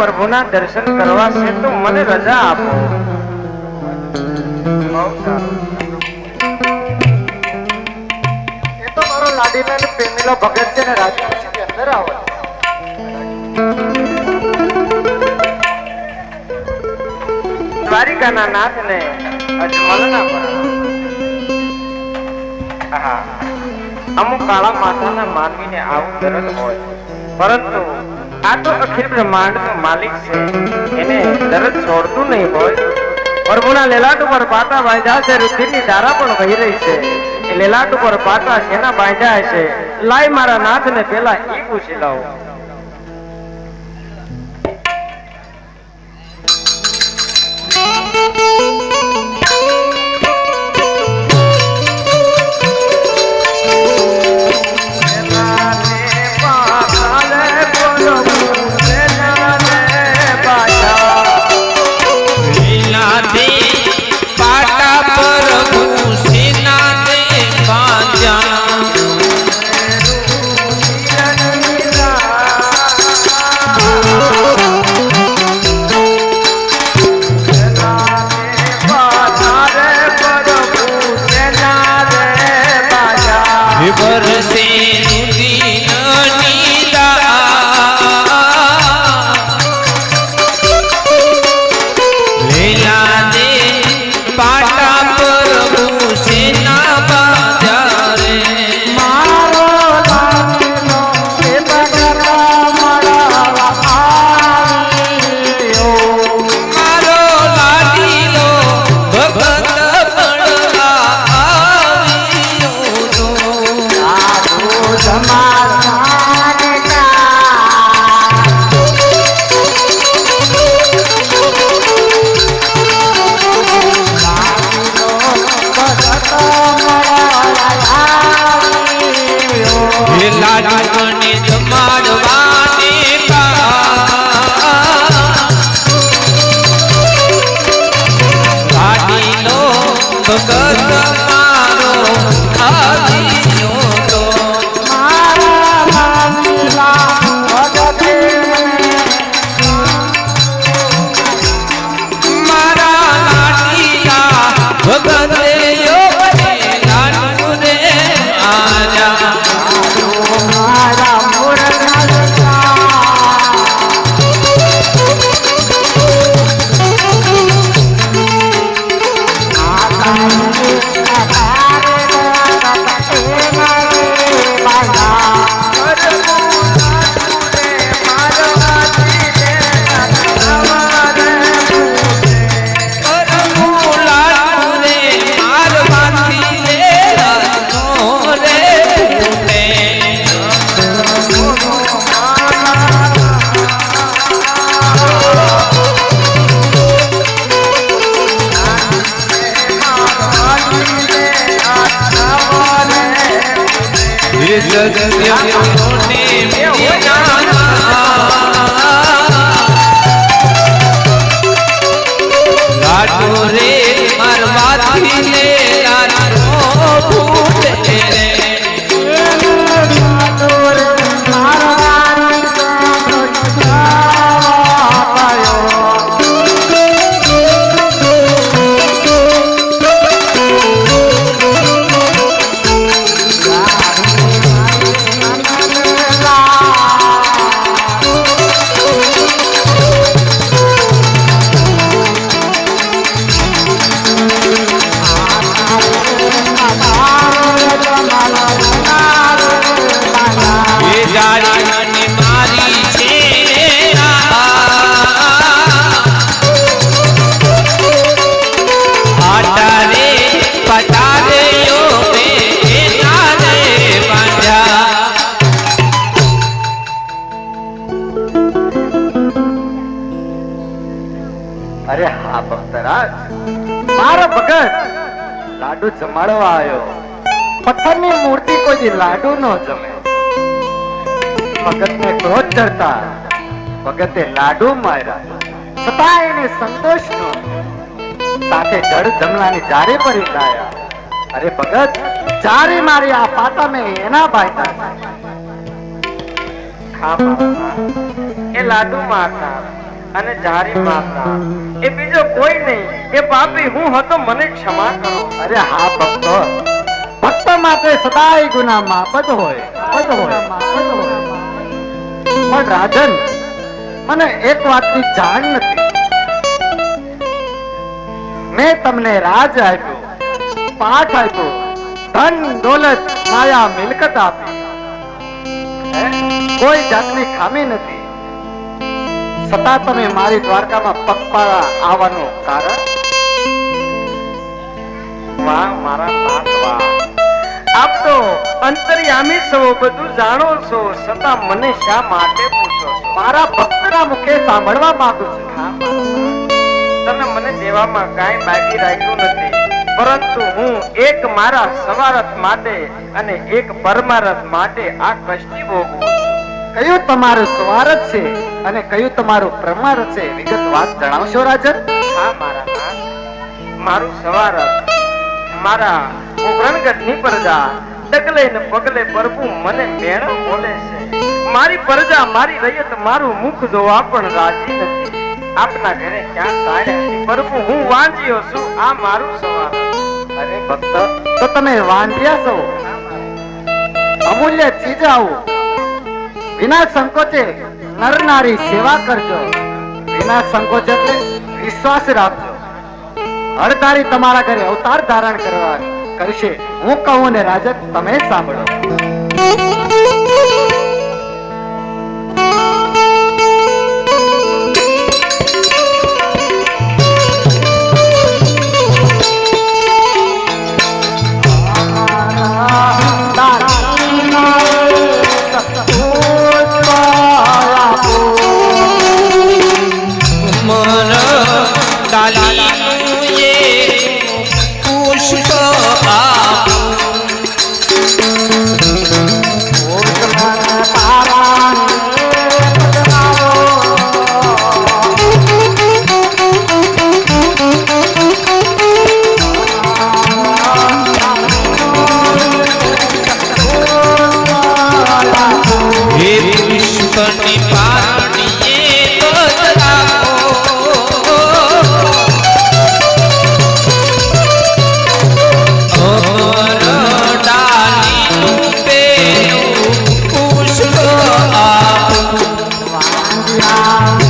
પ્રભુના દર્શન કરવા છે તો મને રજા આપો. એ તો મારો લાડીલો અને પ્રેમીલો ભગત છે ને રાજપૂતથી અંદર આવો. દ્વારિકાના નાથને અજમલના પરણા. અમુક કાળા માથાના માનવીને આવું દરદ હોય. પરંતુ આ તો અખિલ બ્રહ્માંડનો માલિક છે. એને દરદ છોડતું નહીં હોય. પ્રભુના લેલાટ ઉપર પાટા બાંધ્યા છે, રુધિરની ધારા પણ વહી રહી છે. એ લેલાટ ઉપર પાટા શેના બાંધ્યા છે લાય મારા નાથને પેલા એ પૂછી લાવો. વરસે રુદિન નીલા અરે હા, ભક્તરાજ. મારો ભગત. લાડુ જમાડવા આવ્યો. પથ્થરની મૂર્તિ કોઈ લાડુ નો જમે. ભગતને ક્રોધ ચડતા ભગતે લાડુ માર્યા. છતાં એને સંતોષ નો સાથે જળ જમલાની જારે પરી લાયા. અરે ભગત, જારે મારી આ પાતા મેં એના ભાઈ ખા એ લાડુ માતા અને જારી માતા. એ બીજો કોઈ નહીં. એ પાપી હું હતો, મને ક્ષમા કરો. અરે હા, ભક્તો. ભક્ત માટે સદાય ગુના માપદ હોય પદ હોય. પણ રાજન, મને એક વાતની જાણ નથી. મેં તમને રાજ આપ્યો, પાઠ આપ્યો, ધન દોલત, માયા મિલકત આપી. કોઈ જાતની ખામી નથી. છતાં તમે મારી દ્વારકામાં પગપાળા આવવાનું કારણ? વાહ, મારા આપ તો અંતર્યામી છો, બધું જાણો છો. છતાં મને શા માટે પૂછો મારા ભક્તના મુખે સાંભળવા માંગુ છું. તમે મને દેવામાં કાંઈ બાકી રાખ્યું નથી. પરંતુ હું એક મારા સવારથ માટે અને એક પરમારથ માટે આ કષ્ટી ભોગવું. કયું તમારું સ્વાર્થ છે અને કયું તમારું પ્રમાણ છે? વિગત વાત જણાવશો રાજન? હા મારા મારું સવારથ મારા ઉગ્રણગઢની પ્રજા. ડગલે ને પગલે પ્રભુ મને મેણ બોલે છે. મારી પ્રજા મારી રયત મારું મુખ જોવા પણ રાજી નથી. આપના ઘરે ક્યાં સાડ્યા છે? પ્રભુ હું વાંચ્યો છું. આ મારું સવારથ અરે ભક્ત તો તમે વાંચ્યા છો? અમૂલ્ય ચીજ આવું. વિના સંકોચે નર નારી સેવા કરજો. વિના સંકોચ એટલે વિશ્વાસ રાખજો. હરધારી તમારા ઘરે અવતાર ધારણ કરવા કરશે. હું કહું ને રાજક, તમે સાંભળો. આપું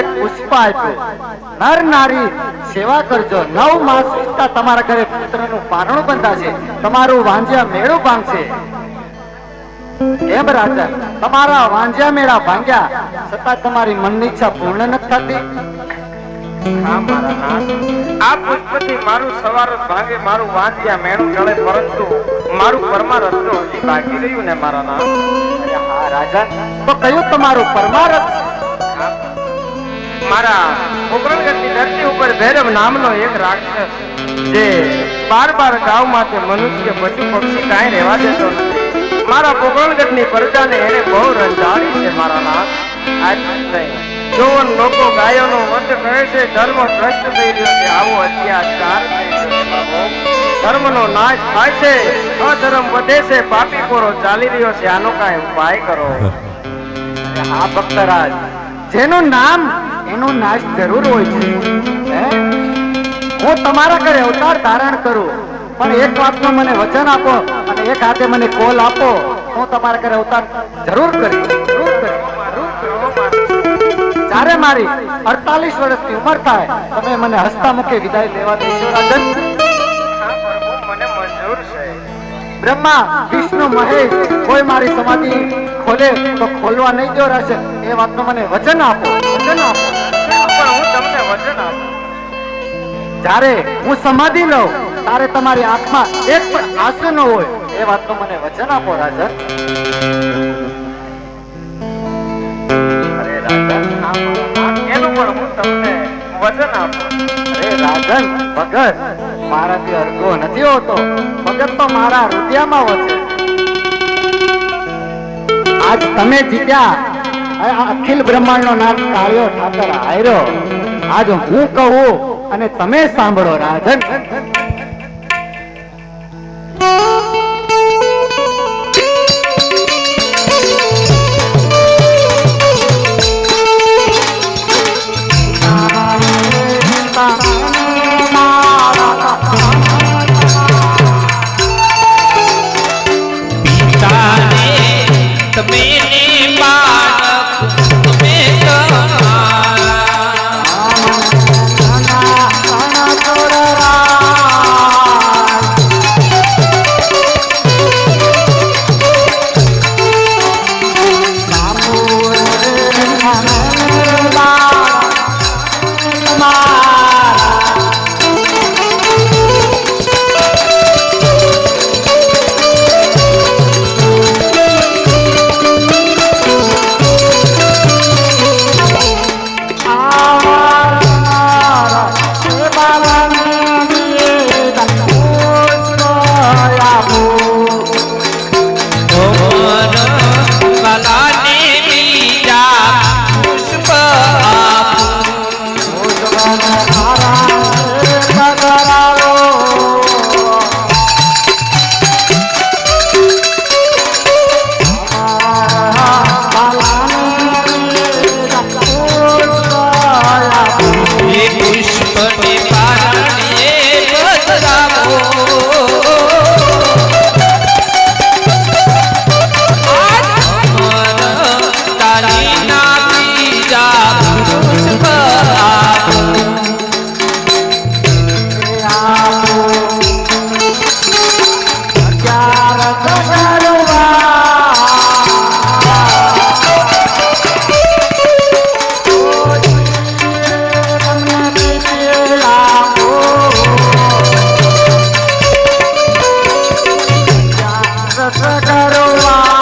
એક પુષ્પ આપ્યું. નર નારી સેવા કરજો. નવ માસ વીતતા તમારા ઘરે પુત્રનું પારણું બંધાશે. તમારું વાંજ્યા મેળું ભાંગશે. કેમ રાજા તમારા વાંજ્યા મેળા ભાંગ્યા. છતાં તમારી મનની ઈચ્છા પૂર્ણ નથી થતી. આ પુષ્પથી મારું સવારથ ભાગે મારું વાંચ્યા મેણું ટળે પરંતુ મારું પરમારથ તો હજી બાકી રહ્યું ને મારા નામ રાજા. તો કયું તમારું પરમારથ? મારા ઉગ્રણગઢની ધરતી ઉપર ભૈરવ નામનો એક રાક્ષસ જે બાર બાર ગામમાંથી મનુષ્ય પશુ પક્ષી કાંઈ રહેવા દેતો નથી. મારા પોકરણગઢની પ્રજાને એને બહુ રંજાડી છે મારા નાથ. આજ જોવન લોકો ગાયોનો વધ કરે છે ધર્મ ભ્રષ્ટ થઈ રહ્યો છે આવો અત્યાચાર ધર્મનો નાશ થાય છે અધર્મ વધે છે પાપી કોરો ચાલી રહ્યો છે આનો કાંઈ ઉપાય કરો. આ ભક્તરાજ. જેનું નામ એનું નાશ જરૂર હોય છે. હે? હું તમારા ઘરે અવતાર ધારણ કરું. પણ એક વાતનો મને વચન આપો અને એક હાથે મને કોલ આપો. હું તમારા ઘરે અવતાર જરૂર કરી જરૂર કરી જ્યારે મારી અડતાલીસ વર્ષની ઉંમર થાય તમે મને હસતા મુખે વિદાય લેવા દેશો રાજન. બ્રહ્મા વિષ્ણુ મહેશ કોઈ મારી સમાધિ ખોલે તો ખોલવા નહીં દો રહેશે એ વાતનું મને વચન આપો. વચન હું સમાધિ લઉં ત્યારે તમારી આત્મા એક પણ આંસુ ન હોય. એ વાતનું મને વચન આપો રાજા અરે રાજા એનું તમને વચન આપું. અરે રાજન ભગત નથી હોતો. ભગત તો મારા હૃદયમાં વસે. આજ તમે જીત્યા. અખિલ બ્રહ્માંડનો નાથ કાળ્યો ઠાકર હાર્યો આજ હું કહું અને તમે સાંભળો રાજન ভগবান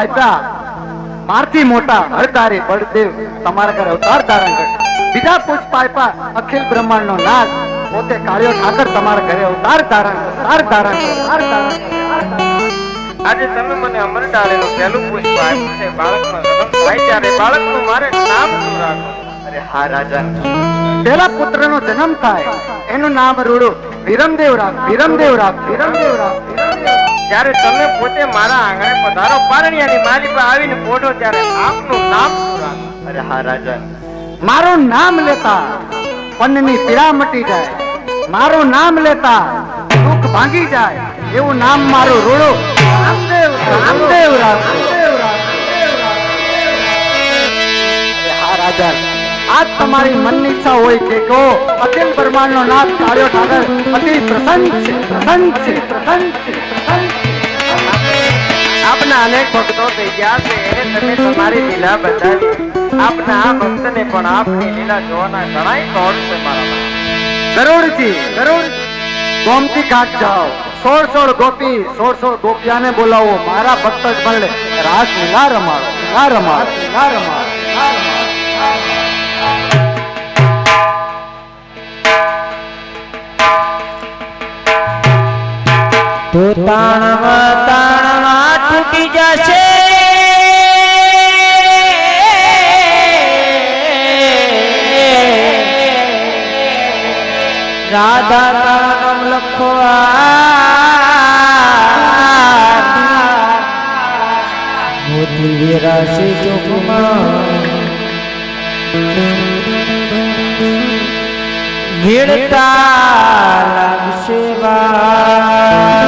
આપ્યા મારથી મોટા હરકારી બળદેવ તમારા ઘરે અવતાર ધારણ કરે. બીજા પુષ્પ આપ્યા અખિલ બ્રહ્માંડ નો નાથ પોતે કાળિયો ઠાકર તમારા ઘરે અવતાર ધારણ અવતાર ધારણ અવતાર ધારણ. આજે તમે મને અમર ડાળીનું પહેલું પુષ્પ આપ્યું છે. બાળકનો જન્મ થાય ત્યારે બાળકનું મારે નામ શું રાખવું? અરે હા રાજા પેલા પુત્રનો જન્મ થાય. એનું નામ રૂડું. વિરમદેવ રામ વિરમદેવ રામ વિરમદેવ રામ વિરમદેવ રામ. જ્યારે તમે પોતે મારા આંગણે પધારો, પારણિયાની મારી પર આવીને પોઢો ત્યારે આપનું નામ અરે હા, રાજા. મારું નામ લેતા પન્નની પીડા મટી જાય. મારું નામ લેતા દુઃખ ભાંગી જાય. એવું નામ મારું રૂડું. રામદેવ રામદેવ હા, રાજા. આજ તમારી મનની ઈચ્છા હોય કે કહો અખિલ બ્રહ્માંડનો નાથ કાળિયો ઠાકર. અતિ પ્રસન્ન છે પ્રસન્ન છે પ્રસન્ન છે. આપના અનેક ભક્તો થઈ ગયા છે તમે તમારી લીલા બતાવી આપના આ ભક્તને પણ આપની લીલા જોવાના ઘણા કોડ છે મારા ગરુડજી ગરુડ ગોમતી ઘાટ જાઓ. સોળ સોળ ગોપી સોળ સોળ ગોપિયાને બોલાવો. મારા ભક્ત જ ભલે રાસ લીલા રમાડો. લીલા રમાડો. લીલા રમાડો. તો તાણવા રાધા નામ લખવા મોતી વેરાશે ચોકમાં. ભીડતા લાગશે વાર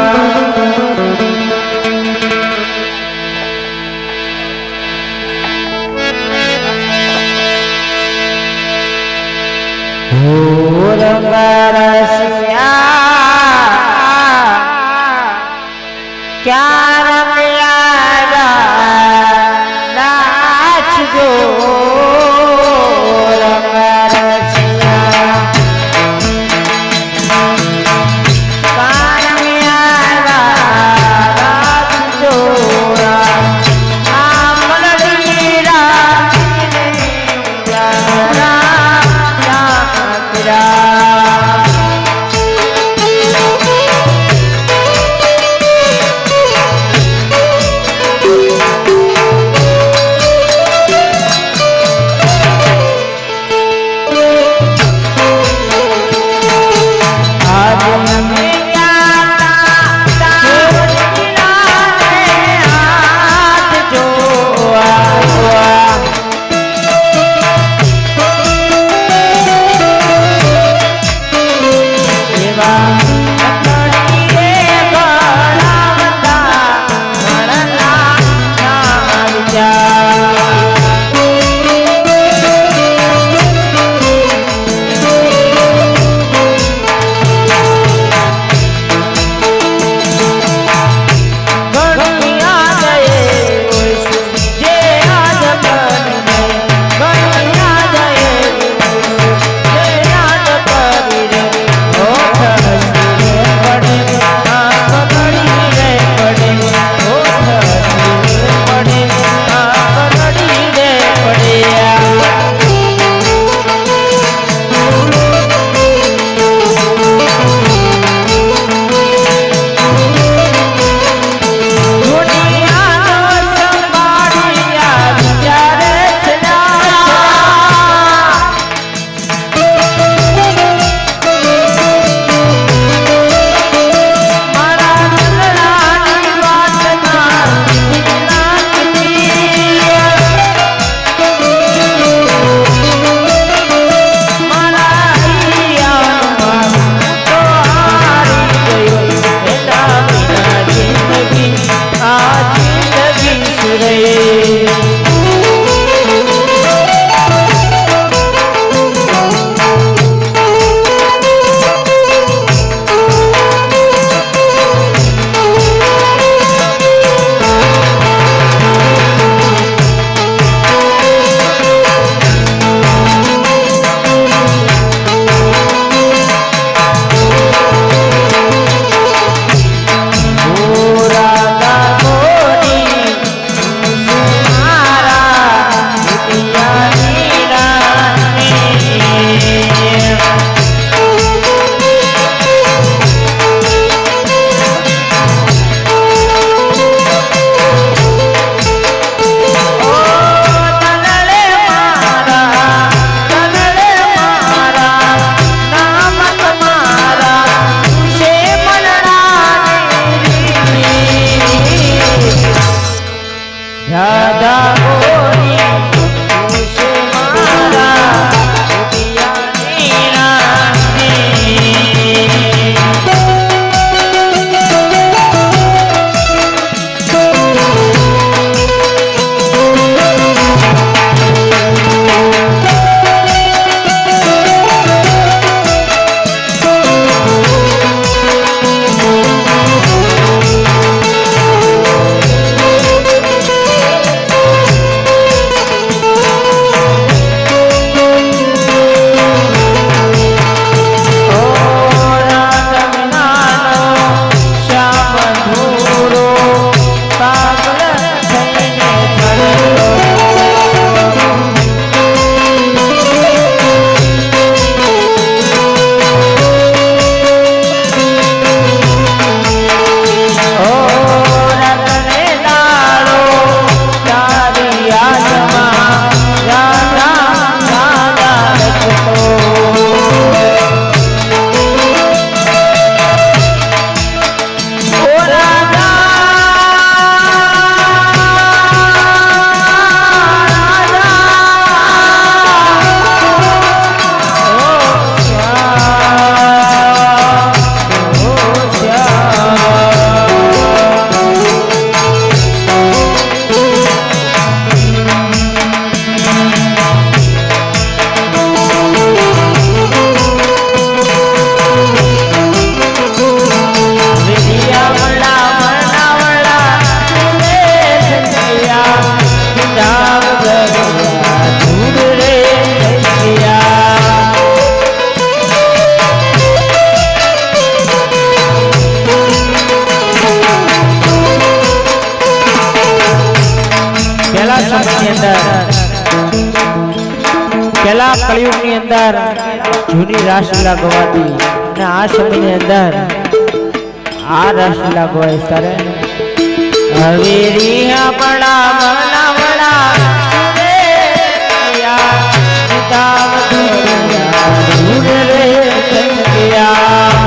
અંદર. પેલા કળિયુગની અંદર જૂની રાસલીલા ગવાતી અને આ સમયની અંદર આ રાસલીલા ગવાય ત્યારે હવેરી આપણા મના વડા રે તંગિયા